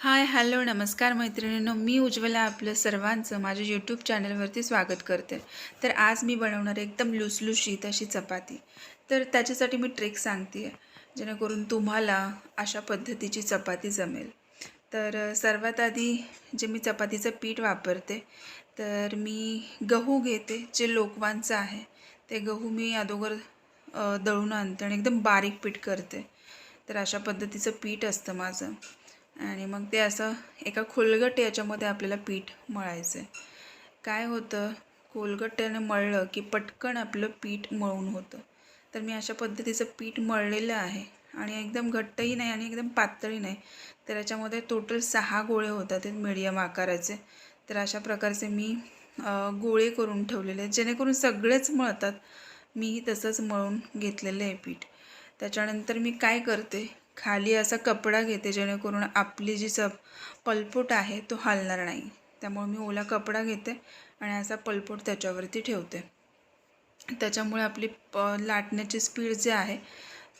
Hi hello नमस्कार मैत्रिणींनो. मी उज्ज्वला आपलं सर्वांचं माझ्या यूट्यूब चॅनलवरती स्वागत करते. तर आज मी बनवणार एकदम लुसलुशीत अशी चपाती. तर त्याच्यासाठी मी ट्रिक सांगते आहे जेणेकरून तुम्हाला अशा पद्धतीची चपाती जमेल. तर सर्वात आधी जे मी चपातीचं पीठ वापरते तर मी गहू घेते जे लोकवांचं आहे. ते गहू मी अगोदर दळून आणते आणि एकदम बारीक पीठ करते. तर अशा पद्धतीचं पीठ असतं माझं. आणि मग ते असं एका खोलगट याच्यामध्ये आपल्याला पीठ मळायचं आहे काय होतं? खोलगट्याने मळलं की पटकन आपलं पीठ मळून होतं. तर मी अशा पद्धतीचं पीठ मळलेलं आहे आणि एकदम घट्टही नाही आणि एकदम पातळही नाही. तर याच्यामध्ये टोटल सहा गोळे होतात ते आकाराचे. तर अशा प्रकारचे मी गोळे करून ठेवलेले आहेत. जेणेकरून सगळेच मळतात. मीही तसंच मळून घेतलेलं आहे पीठ. त्याच्यानंतर मी काय करते? खाली असा कपडा घेते जेणेकरून आपली जी चप पलपोट आहे तो हलणार नाही. त्यामुळे मी ओला कपडा घेते आणि असा पलपोट त्याच्यावरती ठेवते. त्याच्यामुळे आपली प लाटण्याची स्पीड जे आहे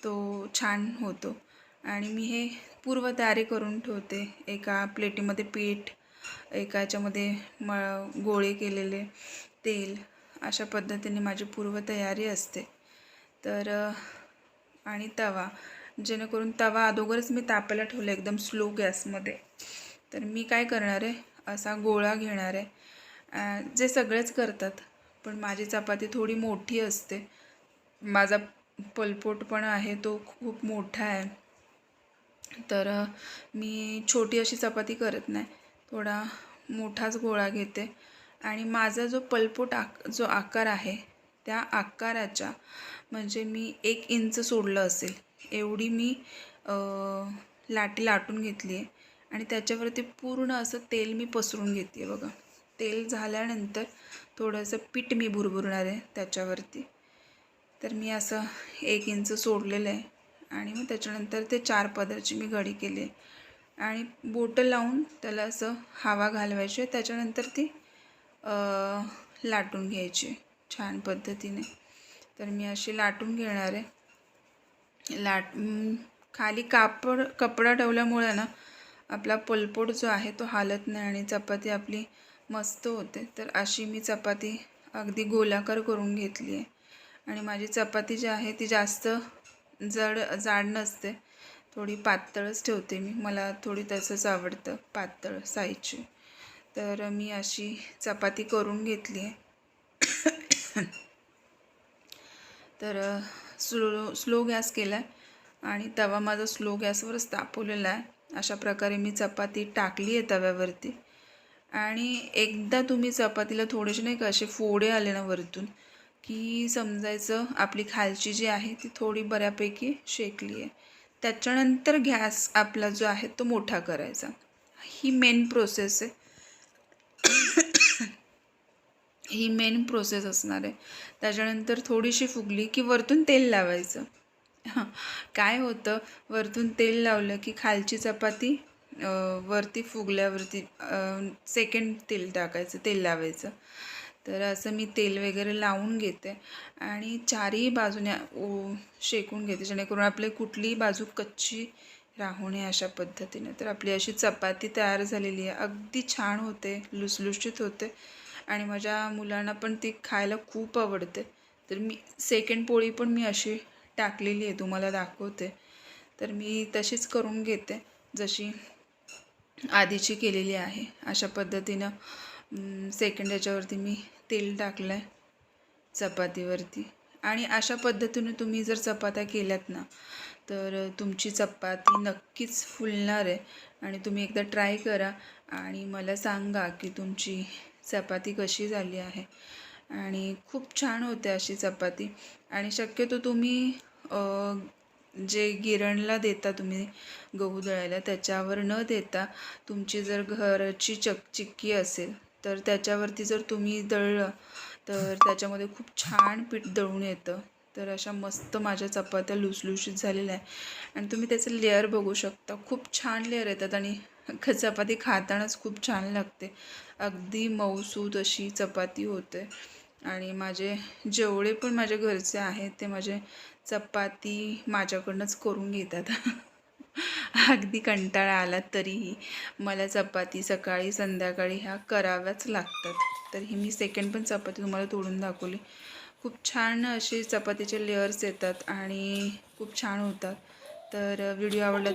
तो छान होतो. आणि मी हे पूर्वतयारी करून ठेवते. एका प्लेटीमध्ये पीठ एका याच्यामध्ये म गोळे केलेले तेल अशा पद्धतीने माझी पूर्वतयारी असते. तर आणि तवा. जेणेकरून तवा अगोदरच मी तापायला ठेवला एकदम स्लो गॅसमध्ये. तर मी काय करणार आहे? असा गोळा घेणार आहे. जे सगळेच करतात पण माझी चपाती थोडी मोठी असते. माझा पलपोट पण आहे तो खूप मोठा आहे. तर मी छोटी अशी चपाती करत नाही. थोडा मोठाच गोळा घेते. आणि माझा जो पलपोट आक जो आकार आहे त्या आकाराच्या म्हणजे मी एक इंच सोडलं असेल एवढी मी लाटी लाटून घेतली आहे. आणि त्याच्यावरती पूर्ण असं तेल मी पसरून घेते आहे बघा. तेल झाल्यानंतर थोडंसं पीठ मी भुरभुरणार आहे त्याच्यावरती. तर मी असं एक इंच सोडलेलं आहे. आणि मग त्याच्यानंतर ते चार पदरची मी घडी केली आहे. आणि बोटं लावून त्याला असं हवा घालवायची त्याच्यानंतर ती लाटून घ्यायची छान पद्धतीने. तर मी अशी लाटून घेणार आहे. लाट खाली कापड कपडा ठेवल्यामुळे ना आपला पलपोट जो आहे तो हालत नाही आणि चपाती आपली मस्त होते. तर अशी मी चपाती अगदी गोलाकार करून घेतली आहे. आणि माझी चपाती जी आहे ती जास्त जड जाड नसते. थोडी पातळच ठेवते मी. मला थोडी तसंच आवडतं पातळ साईजची. तर मी अशी चपाती करून घेतली आहे. तर स्लो स्लो गॅस केला आहे आणि तवा माझा स्लो गॅसवरच तापवलेला आहे. अशा प्रकारे मी चपाती टाकली आहे तव्यावरती. आणि एकदा तुम्ही चपातीला थोडेसे नाही का असे फोडे आले ना वरतून की समजायचं आपली खालची जी आहे ती थोडी बऱ्यापैकी शेकली आहे. त्याच्यानंतर गॅस आपला जो आहे तो मोठा करायचा. ही मेन प्रोसेस आहे. ही मेन प्रोसेस असणार आहे. त्याच्यानंतर थोडीशी फुगली की वरतून तेल लावायचं. हां. काय होतं? वरतून तेल लावलं की खालची चपाती वरती फुगल्यावरती सेकंड तेल टाकायचं तेल लावायचं. तर असं मी तेल वगैरे लावून घेते आणि चारही बाजूने ओ शेकून घेते. जेणेकरून आपली कुठलीही बाजू कच्ची राहू नये अशा पद्धतीने. तर आपली अशी चपाती तयार झालेली आहे. अगदी छान होते लुसलुशीत होते. आणि माझ्या मुलांना पण ती खायला खूप आवडते. तर मी सेकंड पोळी पण मी अशी टाकलेली आहे तुम्हाला दाखवते. तर मी तशीच करून घेते जशी आधीची केलेली आहे. अशा पद्धतीनं सेकंड याच्यावरती मी तेल टाकलं आहे चपातीवरती. आणि अशा पद्धतीने तुम्ही जर चपात्या केल्यात ना तर तुमची चपाती नक्कीच फुलणार आहे. आणि तुम्ही एकदा ट्राय करा. आणि मला सांगा की तुमची चपाती कशी झाली आहे? आणि खूप छान होते अशी चपाती. आणि शक्यतो तुम्ही जे गिरणला देता तुम्ही गहू दळायला त्याच्यावर न देता तुमची जर घरची चक चिक्की असेल तर त्याच्यावरती जर तुम्ही दळलं तर त्याच्यामध्ये खूप छान पीठ दळून येतं. तर अशा मस्त माझ्या चपात्या लुसलुशीत झालेल्या आहे आणि तुम्ही त्याचं लेअर बघू शकता. खूप छान लेअर येतात आणि ख- चपाती खातानाच खूप छान लागते. अगदी मऊसूद अशी चपाती होते. आणि माझे जेवढे पण माझे घरचे आहेत ते माझे चपाती माझ्याकडनंच करून घेतात. अगदी कंटाळा आला तरीही मला चपाती सकाळी संध्याकाळी ह्या कराव्याच लागतात. तर ही मी सेकंड पण चपाती तुम्हाला तोडून दाखवली. खूप छान असे चपातीचे लेअर्स येतात आणि खूप छान होतात. तर व्हिडिओ आवडला तर